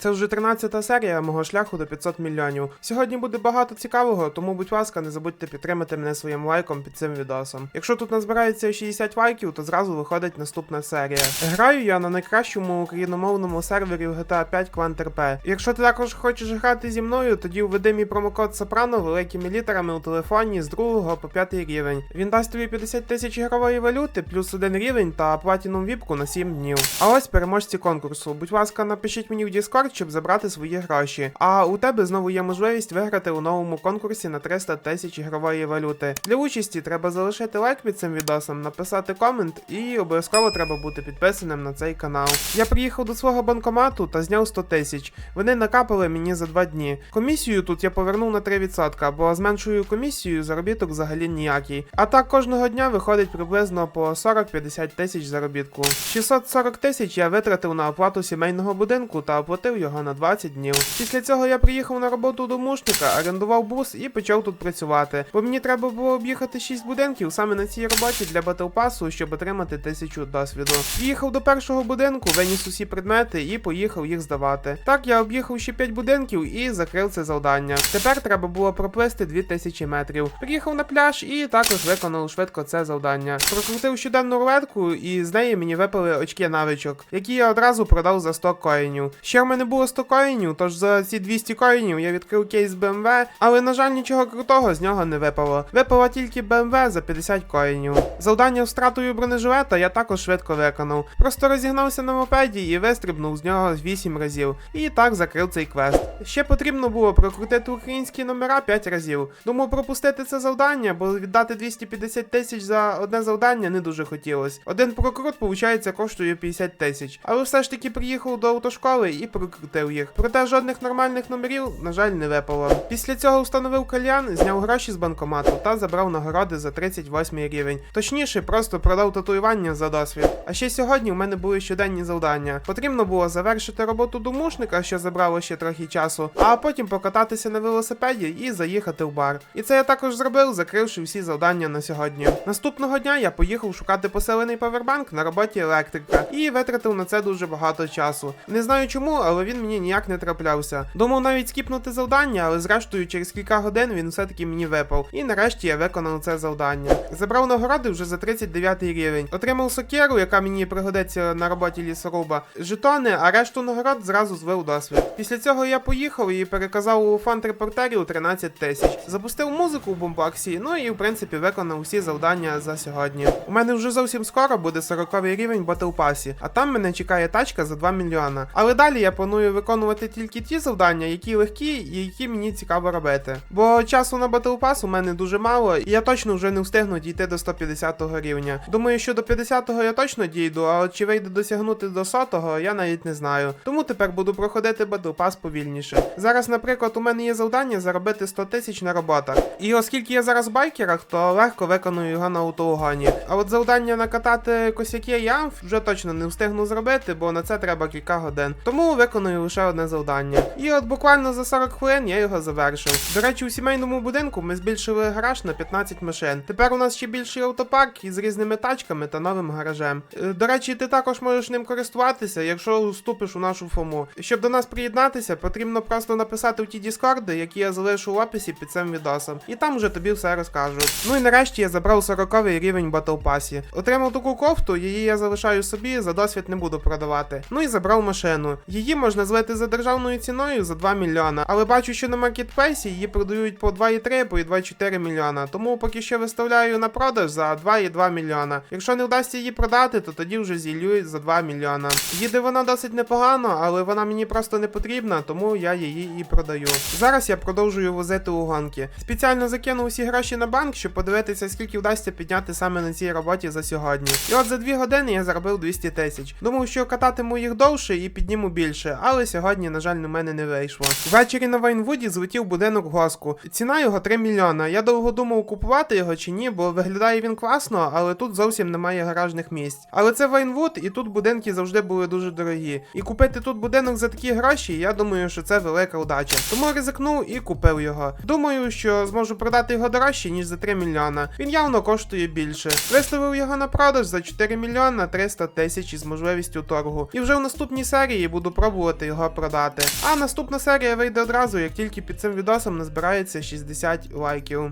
Це вже 13 серія мого шляху до 500 мільйонів. Сьогодні буде багато цікавого, тому будь ласка, не забудьте підтримати мене своїм лайком під цим відосом. Якщо тут назбирається 60 лайків, то зразу виходить наступна серія. Граю я на найкращому україномовному сервері в GTA 5 Clan TRP. Якщо ти також хочеш грати зі мною, тоді введи мій промокод Сопрано великими літерами у телефоні з 2 по 5 рівень. Він дасть тобі 50 тисяч ігрової валюти, плюс один рівень та платіном віпку на 7 днів. А ось переможці конкурсу. Будь ласка, напишіть мені в Discord, щоб забрати свої гроші. А у тебе знову є можливість виграти у новому конкурсі на 300 тисяч ігрової валюти. Для участі треба залишити лайк під цим відосом, написати комент і обов'язково треба бути підписаним на цей канал. Я приїхав до свого банкомату та зняв 100 тисяч. Вони накапали мені за 2 дні. Комісію тут я повернув на 3%, бо з меншою комісією заробіток взагалі ніякий. А так кожного дня виходить приблизно по 40-50 тисяч заробітку. 640 тисяч я витратив на оплату сімейного будинку та оплатив його на 20 днів. Після цього я приїхав на роботу до мушника, орендував бус і почав тут працювати. Бо мені треба було об'їхати 6 будинків саме на цій роботі для Pass, щоб отримати тисячу досвіду. Приїхав до першого будинку, виніс усі предмети і поїхав їх здавати. Так я об'їхав ще 5 будинків і закрив це завдання. Тепер треба було проплисти 2000 метрів. Приїхав на пляж і також виконав швидко це завдання. Прокрутив щоденну рулетку, і з неї мені випали очки навичок, які я одразу продав за 100 коїнів. Ще в мене було 100 коїнів, тож за ці 200 коїнів я відкрив кейс BMW, але на жаль нічого крутого з нього не випало. Випала тільки BMW за 50 коїнів. Завдання втратою бронежилета я також швидко виконав. Просто розігнався на мопеді і вистрибнув з нього 8 разів. І так закрив цей квест. Ще потрібно було прокрутити українські номера 5 разів. Думав пропустити це завдання, бо віддати 250 тисяч за одне завдання не дуже хотілося. Один прокрут, виходить, коштує 50 тисяч. Але все ж таки приїхав до автошколи і прокрутив їх. Проте жодних нормальних номерів, на жаль, не випало. Після цього встановив кальян, зняв гроші з банкомату та забрав нагороди за 38 рівень. Точніше, просто продав татуювання за досвід. А ще сьогодні в мене були щоденні завдання. Потрібно було завершити роботу домушника, що забрало ще трохи часу, а потім покататися на велосипеді і заїхати в бар. І це я також зробив, закривши всі завдання на сьогодні. Наступного дня я поїхав шукати посилений павербанк на роботі електрика і витратив на це дуже багато часу. Не знаю чому, але він мені ніяк не траплявся. Думав навіть скіпнути завдання, але зрештою через кілька годин він все-таки мені випав. І нарешті я виконав це завдання. Забрав нагороди вже за 39 рівень. Отримав сокеру, яка мені пригодиться на роботі лісоруба, жетони, а решту нагород зразу звив досвід. Після цього я поїхав і переказав у фонд репортерів 13 тисяч. Запустив музику в бомбоксі, ну і в принципі виконав усі завдання за сьогодні. У мене вже зовсім скоро буде 40 рівень в Battle а там мене чекає тачка за 2 мільйона. Але далі я планую виконувати тільки ті завдання, які легкі і які мені цікаво робити. Бо часу на Battle Pass у мене дуже мало, і я точно вже не встигну дійти до 150 рівня. Думаю, що до 50-го я точно дійду, а от чи вийде досягнути до 100-го, я навіть не знаю. Тому тепер буду проходити Battle Pass повільніше. Зараз, наприклад, у мене є завдання заробити 100 тисяч на роботах. І оскільки я зараз в байкерах, то легко виконую його на автоугоні. А от завдання накатати косяки я вже точно не встигну зробити, бо на це треба кілька годин. Тому виконую лише одне завдання. І от буквально за 40 хвилин я його завершив. До речі, у сімейному будинку ми збільшили гараж на 15 машин. Тепер у нас ще більший автопарк із різними тачками та новим гаражем. Е, До речі, ти також можеш ним користуватися, якщо вступиш у нашу фому. Щоб до нас приєднатися, потрібно просто написати в ті діскорди, які я залишу в описі під цим відосом. І там вже тобі все розкажуть. Ну і нарешті я забрав 40 рівень Battle Pass. Отримав таку кофту, її я залишаю собі, за досвід не буду продавати. Ну і забрав машину. Її можна злити за державною ціною за 2 мільйона, але бачу, що на маркетплейсі її продають по 2,3, по 2,4 мільйона. Тому поки що виставляю на продаж за 2,2 мільйона. Якщо не вдасться її продати, то тоді вже зілюють за 2 мільйона. Їде вона досить непогано, але вона мені просто не потрібна, тому я її і продаю. Зараз я продовжую возити у гонки. Спеціально закинув усі гроші на банк, щоб подивитися, скільки вдасться підняти саме на цій роботі за сьогодні. І от за 2 години я заробив 200 тисяч. Думав, що кататиму їх довше і підніму більше, але сьогодні, на жаль, на мене не вийшло. Ввечері на Вайнвуді злетів будинок госку. Ціна його 3 мільйона. Я довго думав, купувати його чи ні, бо виглядає він класно, але тут зовсім немає гаражних місць. Але це Вайнвуд, і тут будинки завжди були дуже дорогі. І купити тут будинок за такі гроші, я думаю, що це велика удача. Тому ризикнув і купив його. Думаю, що зможу продати його дорожче, ніж за 3 мільйона. Він явно коштує більше. Виставив його на продаж за 4 мільйона 300 тисяч із можливістю торгу. І вже в наступній серії буду пробувати спробувати його продати. А наступна серія вийде одразу, як тільки під цим відосом назбирається 60 лайків.